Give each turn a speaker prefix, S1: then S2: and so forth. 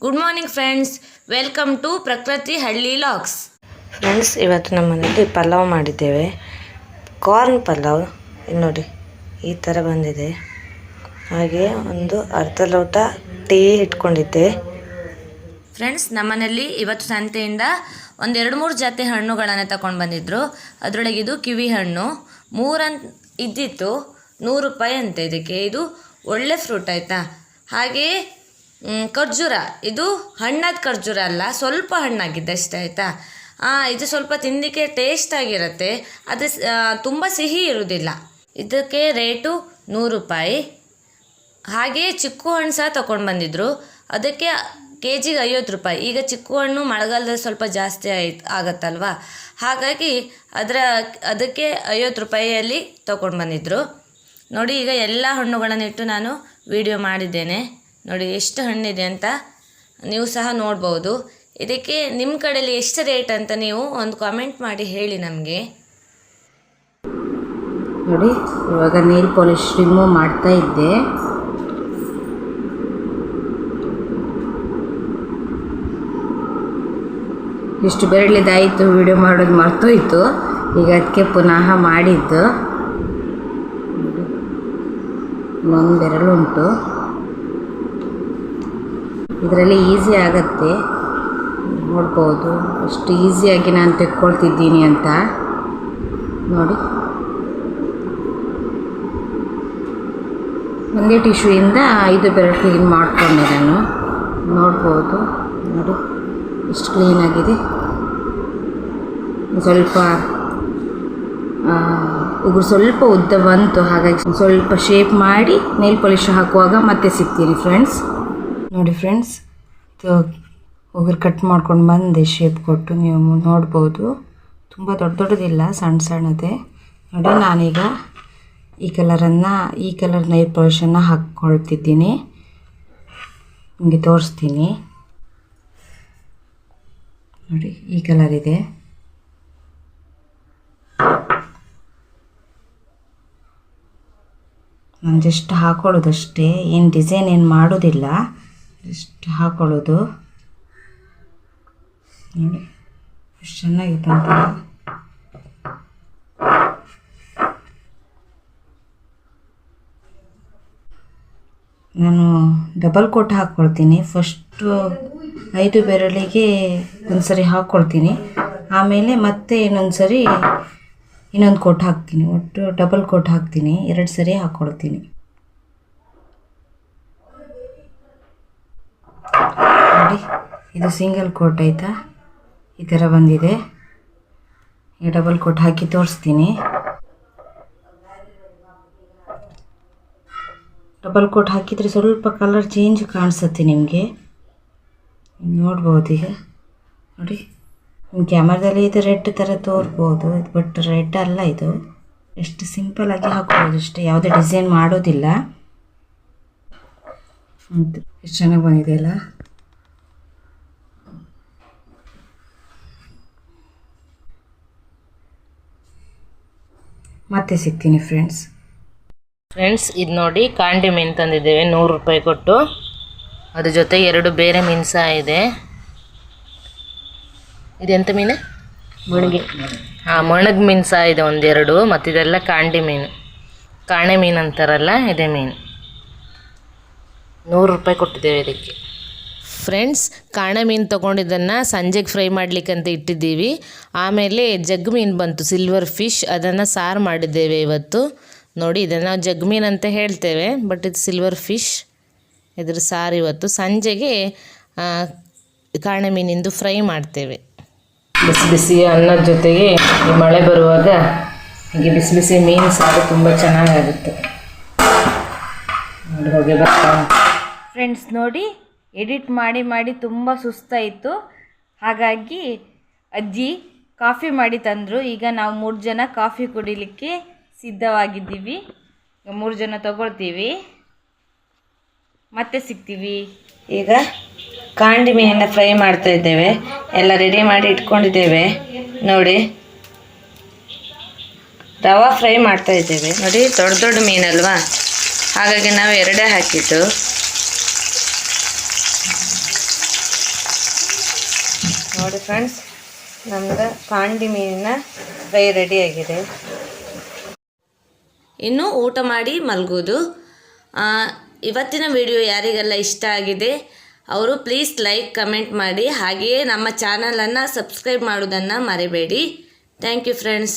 S1: Good morning friends welcome to Prakruti Halli LOX
S2: friends ಇವತ್ತು ನಮ್ಮ ಮನೆಯಲ್ಲಿ ಪಲಾವ್ ಮಾಡಿದ್ದೇವೆ. ಕಾರ್ನ್ ಪಲಾವ್. ನೋಡಿ ಈ ಥರ ಬಂದಿದೆ. ಹಾಗೆ ಒಂದು ಅರ್ಧ ಲೋಟ ಟೀ ಇಟ್ಕೊಂಡಿದ್ದೆ.
S1: ಫ್ರೆಂಡ್ಸ್ ನಮ್ಮನೆಯಲ್ಲಿ ಇವತ್ತು ಸಂತೆಯಿಂದ ಒಂದೆರಡು ಎರಡು ಮೂರು ಜಾತಿ ಹಣ್ಣುಗಳನ್ನು ತಗೊಂಡು ಬಂದಿದ್ದರು ಅದರೊಳಗೆ ಇದು ಕಿವಿ ಹಣ್ಣು. ಮೂರನ್ ಇದ್ದಿತ್ತು ನೂರು ರೂಪಾಯಿ ಅಂತೆ. ಇದಕ್ಕೆ ಇದು ಒಳ್ಳೆ ಫ್ರೂಟ್ ಆಯಿತಾ? ಹಾಗೆಯೇ ಖರ್ಜೂರ. ಇದು ಹಣ್ಣದ ಖರ್ಜೂರ ಅಲ್ಲ, ಸ್ವಲ್ಪ ಹಣ್ಣಾಗಿದೆ ಅಷ್ಟೇ, ಆಯಿತಾ? ಇದು ಸ್ವಲ್ಪ ತಿನ್ನಲಿಕ್ಕೆ ಟೇಸ್ಟ್ ಆಗಿರುತ್ತೆ. ಅದು ತುಂಬ ಸಿಹಿ ಇರುವುದಿಲ್ಲ ಇದಕ್ಕೆ ರೇಟು ನೂರು ರೂಪಾಯಿ. ಹಾಗೆಯೇ ಚಿಕ್ಕು ಹಣ್ಣು ಸಹ ತೊಗೊಂಡು ಬಂದಿದ್ದರು ಅದಕ್ಕೆ ಕೆ ಜಿಗೆ ಐವತ್ತು ರೂಪಾಯಿ. ಈಗ ಚಿಕ್ಕು ಹಣ್ಣು ಮಳೆಗಾಲದಲ್ಲಿ ಸ್ವಲ್ಪ ಜಾಸ್ತಿ ಆಯ್ತು, ಆಗತ್ತಲ್ವಾ? ಹಾಗಾಗಿ ಅದರ, ಅದಕ್ಕೆ ಐವತ್ತು ರೂಪಾಯಿಯಲ್ಲಿ ತೊಗೊಂಡು ಬಂದಿದ್ದರು ನೋಡಿ, ಈಗ ಎಲ್ಲ ಹಣ್ಣುಗಳನ್ನು ಇಟ್ಟು ನಾನು ವಿಡಿಯೋ ಮಾಡಿದ್ದೇನೆ. ನೋಡಿ ಎಷ್ಟು ಹಣ್ಣಿದೆ ಅಂತ ನೀವು ಸಹ ನೋಡ್ಬೋದು. ಇದಕ್ಕೆ ನಿಮ್ಮ ಕಡೆಯಲ್ಲಿ ಎಷ್ಟು ರೇಟ್ ಅಂತ ನೀವು ಒಂದು ಕಾಮೆಂಟ್ ಮಾಡಿ ಹೇಳಿ ನಮಗೆ.
S3: ನೋಡಿ, ಇವಾಗ ನೀರು ಪಾಲಿಶ್ ರಿಮೂವ್ ಮಾಡ್ತಾ ಇದ್ದೆ. ಇಷ್ಟು ಬೆರಳಿದಾಯಿತು ವಿಡಿಯೋ ಮಾಡೋದು ಮರ್ತೋಯ್ತು. ಈಗ ಅದಕ್ಕೆ ಪುನಃ ಮಾಡಿದ್ದು. ಇನ್ನೊಂದು ಬೆರಳು ಉಂಟು ಇದರಲ್ಲಿ ಈಸಿ ಆಗತ್ತೆ. ನೋಡ್ಬೋದು. ಎಷ್ಟು ಈಸಿಯಾಗಿ ನಾನು ತೆಕ್ಕೊಳ್ತಿದ್ದೀನಿ ಅಂತ. ನೋಡಿ. ಒಂದೇ ಟಿಶ್ಯೂಯಿಂದ ಐದು ಬೆರಳು ಕ್ಲೀನ್ ಮಾಡಿಕೊಂಡೆ ನಾನು. ನೋಡ್ಬೋದು. ನೋಡಿ. ಎಷ್ಟು ಕ್ಲೀನಾಗಿದೆ ಸ್ವಲ್ಪ ಉಗುರು ಸ್ವಲ್ಪ ಉದ್ದ ಬಂತು. ಹಾಗಾಗಿ ಸ್ವಲ್ಪ ಶೇಪ್ ಮಾಡಿ, ನೈಲ್ ಪಾಲಿಶ್ ಹಾಕುವಾಗ ಮತ್ತೆ ಸಿಗ್ತೀನಿ ಫ್ರೆಂಡ್ಸ್. ನೋಡಿ ಫ್ರೆಂಡ್ಸ್ ಒಗ್ರು ಕಟ್ ಮಾಡ್ಕೊಂಡು ಬಂದೆ ಶೇಪ್ ಕೊಟ್ಟು ನೀವು ನೋಡ್ಬೋದು. ತುಂಬ ದೊಡ್ಡ ದೊಡ್ಡದಿಲ್ಲ ಸಣ್ಣ ಸಣ್ಣದೇ. ನೋಡಿ ನಾನೀಗ ಈ ಕಲರನ್ನು ಈ ಕಲರ್ ನೈಲ್ ಪಾಲಿಶನ್ನು ಹಾಕ್ಕೊಳ್ತಿದ್ದೀನಿ. ನಿಮಗೆ ತೋರಿಸ್ತೀನಿ. ನೋಡಿ, ಈ ಕಲರ್ ಇದೆ. ನಾನು ಜಸ್ಟ್ ಹಾಕೊಳ್ಳೋದಷ್ಟೇ, ಏನು ಡಿಸೈನ್ ಏನು ಮಾಡೋದಿಲ್ಲ. ಜಸ್ಟ್ ಹಾಕೊಳ್ಳೋದು. ನೋಡಿ ಎಷ್ಟು ಚೆನ್ನಾಗಿದೆ ಅಂತ. ನಾನು ಡಬಲ್ ಕೋಟ್ ಹಾಕ್ಕೊಳ್ತೀನಿ. ಫಸ್ಟು ಐದು ಬೆರಳಿಗೆ ಒಂದ್ಸರಿ ಹಾಕ್ಕೊಳ್ತೀನಿ. ಆಮೇಲೆ ಮತ್ತೆ ಇನ್ನೊಂದು ಸರಿ ಇನ್ನೊಂದು ಕೋಟ್ ಹಾಕ್ತೀನಿ. ಒಟ್ಟು ಡಬಲ್ ಕೋಟ್ ಹಾಕ್ತೀನಿ. ಎರಡು ಸರಿ ಹಾಕ್ಕೊಳ್ತೀನಿ. ನೋಡಿ. ಇದು ಸಿಂಗಲ್ ಕೋಟ್ ಆಯಿತಾ ಈ ಥರ ಬಂದಿದೆ. ಈ ಡಬಲ್ ಕೋಟ್ ಹಾಕಿ ತೋರಿಸ್ತೀನಿ. ಡಬಲ್ ಕೋಟ್ ಹಾಕಿದರೆ ಸ್ವಲ್ಪ ಕಲರ್ ಚೇಂಜ್ ಕಾಣಿಸುತ್ತೆ ನಿಮಗೆ. ನೋಡ್ಬೋದು ಈಗ. ನೋಡಿ. ಕ್ಯಾಮ್ರಾದಲ್ಲಿ ಇದು ರೆಡ್ ಥರ ತೋರ್ಬೋದು. ಬಟ್ ರೆಡ್ ಅಲ್ಲ ಇದು. ಎಷ್ಟು ಸಿಂಪಲಾಗಿ ಹಾಕ್ಬೋದು ಅಷ್ಟೇ. ಯಾವುದೇ ಡಿಸೈನ್ ಮಾಡೋದಿಲ್ಲ. ಎಷ್ಟು ಚೆನ್ನಾಗಿ ಬಂದಿದೆ ಮತ್ತೆ ಸಿಗ್ತೀನಿ ಫ್ರೆಂಡ್ಸ್
S1: ಫ್ರೆಂಡ್ಸ್ ಇದು ನೋಡಿ ಕಾಂಡಿ ಮೀನು ತಂದಿದ್ದೇವೆ, ನೂರು ರೂಪಾಯಿ ಕೊಟ್ಟು. ಅದ್ರ ಜೊತೆ ಎರಡು ಬೇರೆ ಮೀನು ಸಹ ಇದೆ ಇದೆಂತ ಮೀನು? ಮುಣಗಿ. ಹಾಂ, ಮೊಣಗ್ ಮೀನು ಸಹ ಇದೆ ಒಂದೆರಡು, ಮತ್ತು ಇದೆಲ್ಲ ಕಾಂಡಿ ಮೀನು. ಕಾಣೆ ಮೀನು ಅಂತಾರಲ್ಲ, ಇದೆ ಮೀನು. ನೂರು ರೂಪಾಯಿ ಕೊಟ್ಟಿದ್ದೇವೆ ಇದಕ್ಕೆ. ಫ್ರೆಂಡ್ಸ್, ಕಾಣೆ ಮೀನು ತೊಗೊಂಡಿದ್ದನ್ನು ಸಂಜೆಗೆ ಫ್ರೈ ಮಾಡಲಿಕ್ಕಂತ ಇಟ್ಟಿದ್ದೀವಿ. ಆಮೇಲೆ ಜಗ್ ಮೀನು ಬಂತು ಸಿಲ್ವರ್ ಫಿಶ್ ಅದನ್ನು ಸಾರು ಮಾಡಿದ್ದೇವೆ ಇವತ್ತು. ನೋಡಿ, ಇದನ್ನು ನಾವು ಜಗ್ ಮೀನು ಅಂತ ಹೇಳ್ತೇವೆ ಬಟ್ ಇದು ಸಿಲ್ವರ್ ಫಿಶ್ ಇದ್ರ ಸಾರು ಇವತ್ತು. ಸಂಜೆಗೆ ಕಾಣ ಮೀನಿಂದು ಫ್ರೈ ಮಾಡ್ತೇವೆ. ಬಿಸಿ ಬಿಸಿ ಅನ್ನದ ಜೊತೆಗೆ ಈ ಮಳೆ ಬರುವಾಗ ಹೀಗೆ ಬಿಸಿ ಬಿಸಿ ಮೀನು ಸಾರು ತುಂಬ ಚೆನ್ನಾಗಾಗುತ್ತೆ. ಹೋಗಿ
S3: ಫ್ರೆಂಡ್ಸ್ ನೋಡಿ ಎಡಿಟ್ ಮಾಡಿ ಮಾಡಿ ತುಂಬ ಸುಸ್ತಾಯಿತು. ಹಾಗಾಗಿ ಅಜ್ಜಿ ಕಾಫಿ ಮಾಡಿ ತಂದರು. ಈಗ ನಾವು ಮೂರು ಜನ ಕಾಫಿ ಕುಡಿಲಿಕ್ಕೆ ಸಿದ್ಧವಾಗಿದ್ದೀವಿ. ಮೂರು ಜನ ತಗೊಳ್ತೀವಿ. ಮತ್ತೆ ಸಿಗ್ತೀವಿ.
S2: ಈಗ ಕಾಂಡಿ ಮೀನನ್ನು ಫ್ರೈ ಮಾಡ್ತಾ ಇದ್ದೇವೆ. ಎಲ್ಲ ರೆಡಿ ಮಾಡಿ ಇಟ್ಕೊಂಡಿದ್ದೇವೆ. ನೋಡಿ. ರವಾ ಫ್ರೈ ಮಾಡ್ತಾ ಇದ್ದೇವೆ. ನೋಡಿ, ದೊಡ್ಡ ದೊಡ್ಡ ಮೀನಲ್ವಾ? ಹಾಗಾಗಿ ನಾವು ಎರಡೇ ಹಾಕಿದ್ದು.
S4: ನೋಡಿ ಫ್ರೆಂಡ್ಸ್, ನಮ್ದು ಕಾಂಡಿ ಮೀನಿನ ಫ್ರೈ ರೆಡಿ ಆಗಿದೆ.
S2: ಇನ್ನು ಊಟ ಮಾಡಿ ಮಲಗೋದು ಇವತ್ತಿನ ವಿಡಿಯೋ ಯಾರಿಗೆಲ್ಲ ಇಷ್ಟ ಆಗಿದೆ, ಅವರು ಪ್ಲೀಸ್ ಲೈಕ್ ಕಮೆಂಟ್ ಮಾಡಿ. ಹಾಗೆಯೇ ನಮ್ಮ ಚಾನಲನ್ನು ಸಬ್ಸ್ಕ್ರೈಬ್ ಮಾಡೋದನ್ನು ಮರಿಬೇಡಿ. Thank you friends